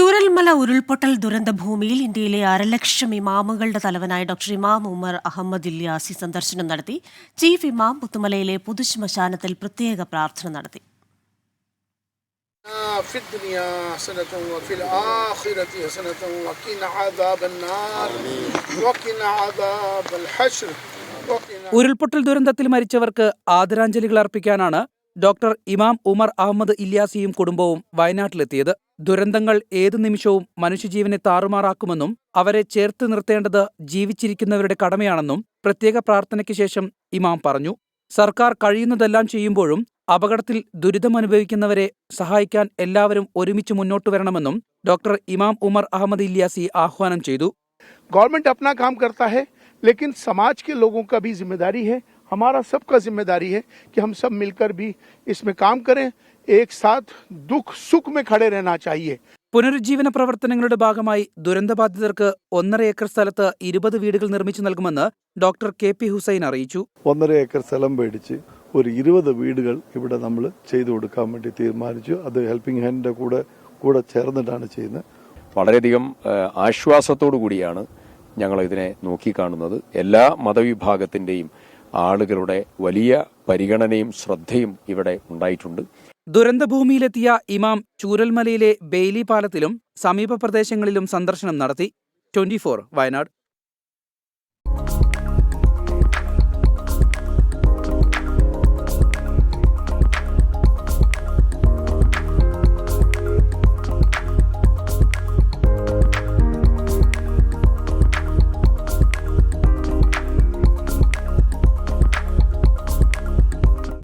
ചൂരൽമല ഉരുൾപൊട്ടൽ ദുരന്ത ഭൂമിയിൽ ഇന്ത്യയിലെ അരലക്ഷം ഇമാമുകളുടെ തലവനായ ഡോക്ടർ ഇമാം ഉമർ അഹമ്മദ് ഇല്യാസി സന്ദർശനം നടത്തി. ചീഫ് ഇമാം പുത്തുമലയിലെ പൊതുശ്മശാനത്തിൽ പ്രത്യേക പ്രാർത്ഥന നടത്തി. ഉരുൾപൊട്ടൽ ദുരന്തത്തിൽ മരിച്ചവർക്ക് ആദരാഞ്ജലികൾ അർപ്പിക്കാനാണ് ഡോക്ടർ ഇമാം ഉമർ അഹമ്മദ് ഇല്യാസിയും കുടുംബവും വയനാട്ടിലെത്തിയത്. ദുരന്തങ്ങൾ ഏതു നിമിഷവും മനുഷ്യജീവനെ താറുമാറാക്കുമെന്നും അവരെ ചേർത്ത് നിർത്തേണ്ടത് ജീവിച്ചിരിക്കുന്നവരുടെ കടമയാണെന്നും പ്രത്യേക പ്രാർത്ഥനയ്ക്ക് ശേഷം ഇമാം പറഞ്ഞു. സർക്കാർ കഴിയുന്നതെല്ലാം ചെയ്യുമ്പോഴും അപകടത്തിൽ ദുരിതമനുഭവിക്കുന്നവരെ സഹായിക്കാൻ എല്ലാവരും ഒരുമിച്ച് മുന്നോട്ട് വരണമെന്നും ഡോക്ടർ ഇമാം ഉമർ അഹമ്മദ് ഇല്യാസി ആഹ്വാനം ചെയ്തു. ഗവൺമെന്റ് അപ്നാ കാം കർത്താ ഹെ ലേക്കിൻ സമാജ് കെ ലോഗോ കാ ഭീ ജിമ്മേദാരി ഹെ हमारा सबका जिम्मेदारी है कि हम सब मिलकर भी इसमें काम करें एक साथ दुख सुख में खड़े रहना चाहिए പുനരുജ്ജീവന പ്രവർത്തനങ്ങളുടെ ഭാഗമായി ദുരന്തബാധിതർക്ക് ഒന്നര ഏക്കർ സ്ഥലത്ത് ഇരുപത് വീടുകൾ നിർമ്മിച്ചു നൽകുമെന്ന് ഡോക്ടർ കെ പി ഹുസൈൻ അറിയിച്ചു ഒന്നര ഏക്കർ സ്ഥലം മേടിച്ച് ഒരു ഇരുപത് വീടുകൾ ഇവിടെ നമ്മൾ ചെയ്തു കൊടുക്കാൻ വേണ്ടി തീരുമാനിച്ചു അത് ഹെൽപ്പിംഗ് ഹാൻഡിന്റെ കൂടെ കൂടെ ചേർന്നിട്ടാണ് ചെയ്യുന്നത് വളരെയധികം ഏഹ്, ആശ്വാസത്തോടു കൂടിയാണ് ഞങ്ങൾ ഇതിനെ നോക്കിക്കാണുന്നത് എല്ലാ മതവിഭാഗത്തിന്റെയും ആളുകളുടെ വലിയ പരിഗണനയും ശ്രദ്ധയും ഇവിടെ ഉണ്ടായിട്ടുണ്ട്. ദുരന്തഭൂമിയിലെത്തിയ ഇമാം ചൂരൽമലയിലെ ബെയ്ലി പാലത്തിലും സമീപ പ്രദേശങ്ങളിലും സന്ദർശനം നടത്തി. ട്വന്റി വയനാട്.